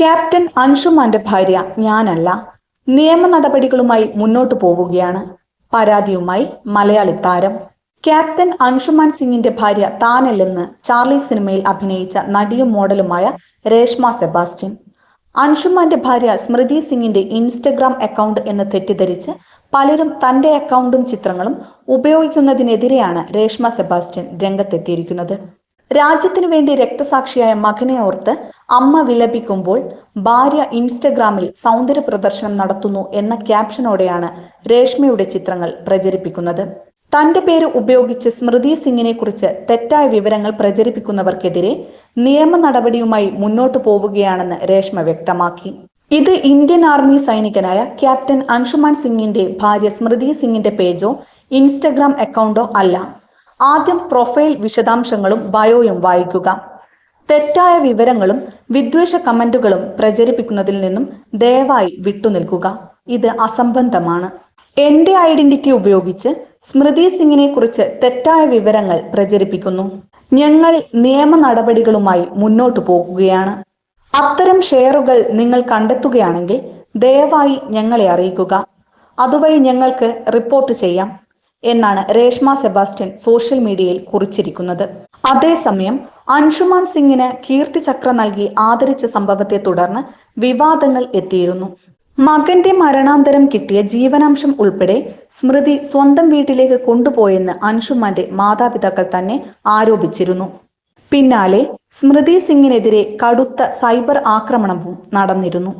Captain അൻഷുമാന്റെ ഭാര്യ ഞാനല്ല. നിയമ നടപടികളുമായി മുന്നോട്ടു പോവുകയാണ്. പരാതിയുമായി മലയാളി താരം. ക്യാപ്റ്റൻ അൻഷുമാൻ സിംഗിന്റെ ഭാര്യ താനല്ലെന്ന് ചാർലി സിനിമയിൽ അഭിനയിച്ച നടിയും മോഡലുമായ രേഷ്മ സെബാസ്റ്റ്യൻ. അൻഷുമാന്റെ ഭാര്യ സ്മൃതി സിംഗിന്റെ ഇൻസ്റ്റഗ്രാം അക്കൗണ്ട് എന്ന് തെറ്റിദ്ധരിച്ച് പലരും തന്റെ അക്കൗണ്ടും ചിത്രങ്ങളും ഉപയോഗിക്കുന്നതിനെതിരെയാണ് രേഷ്മ സെബാസ്റ്റ്യൻ രംഗത്തെത്തിയിരിക്കുന്നത്. രാജ്യത്തിനു വേണ്ടി രക്തസാക്ഷിയായ മകനെ ഓർത്ത് അമ്മ വിലപിക്കുമ്പോൾ ഭാര്യ ഇൻസ്റ്റഗ്രാമിൽ സൗന്ദര്യ പ്രദർശനം നടത്തുന്നു എന്ന ക്യാപ്ഷനോടെയാണ് രേഷ്മയുടെ ചിത്രങ്ങൾ പ്രചരിപ്പിക്കുന്നത്. തന്റെ പേര് ഉപയോഗിച്ച് സ്മൃതി സിംഗിനെ കുറിച്ച് തെറ്റായ വിവരങ്ങൾ പ്രചരിപ്പിക്കുന്നവർക്കെതിരെ നിയമ നടപടിയുമായി മുന്നോട്ടു പോവുകയാണെന്ന് രേഷ്മ വ്യക്തമാക്കി. ഇത് ഇന്ത്യൻ ആർമി സൈനികനായ ക്യാപ്റ്റൻ അൻഷുമാൻ സിംഗിന്റെ ഭാര്യ സ്മൃതി സിംഗിന്റെ പേജോ ഇൻസ്റ്റഗ്രാം അക്കൗണ്ടോ അല്ല. ആദ്യം പ്രൊഫൈൽ വിശദാംശങ്ങളും ബയോയും വായിക്കുക. തെറ്റായ വിവരങ്ങളും വിദ്വേഷ കമന്റുകളും പ്രചരിപ്പിക്കുന്നതിൽ നിന്നും ദയവായി വിട്ടുനിൽക്കുക. ഇത് അസംബന്ധമാണ്. എന്റെ ഐഡന്റിറ്റി ഉപയോഗിച്ച് സ്മൃതി സിംഗിനെ കുറിച്ച് തെറ്റായ വിവരങ്ങൾ പ്രചരിപ്പിക്കുന്നു. ഞങ്ങൾ നിയമ നടപടികളുമായി മുന്നോട്ടു പോകുകയാണ്. അത്തരം ഷെയറുകൾ നിങ്ങൾ കണ്ടെത്തുകയാണെങ്കിൽ ദയവായി ഞങ്ങളെ അറിയിക്കുക. അതുവഴി ഞങ്ങൾക്ക് റിപ്പോർട്ട് ചെയ്യാം എന്നാണ് രേഷ്മ സെബാസ്റ്റ്യൻ സോഷ്യൽ മീഡിയയിൽ കുറിച്ചിരിക്കുന്നത്. അതേസമയം അൻഷുമാൻ സിംഗിന് കീർത്തി ചക്ര നൽകി ആദരിച്ച സംഭവത്തെ തുടർന്ന് വിവാദങ്ങൾ എത്തിയിരുന്നു. മകന്റെ മരണാന്തരം കിട്ടിയ ജീവനാംശം ഉൾപ്പെടെ സ്മൃതി സ്വന്തം വീട്ടിലേക്ക് കൊണ്ടുപോയെന്ന് അൻഷുമാന്റെ മാതാപിതാക്കൾ തന്നെ ആരോപിച്ചിരുന്നു. പിന്നാലെ സ്മൃതി സിംഗിനെതിരെ കടുത്ത സൈബർ ആക്രമണവും നടന്നിരുന്നു.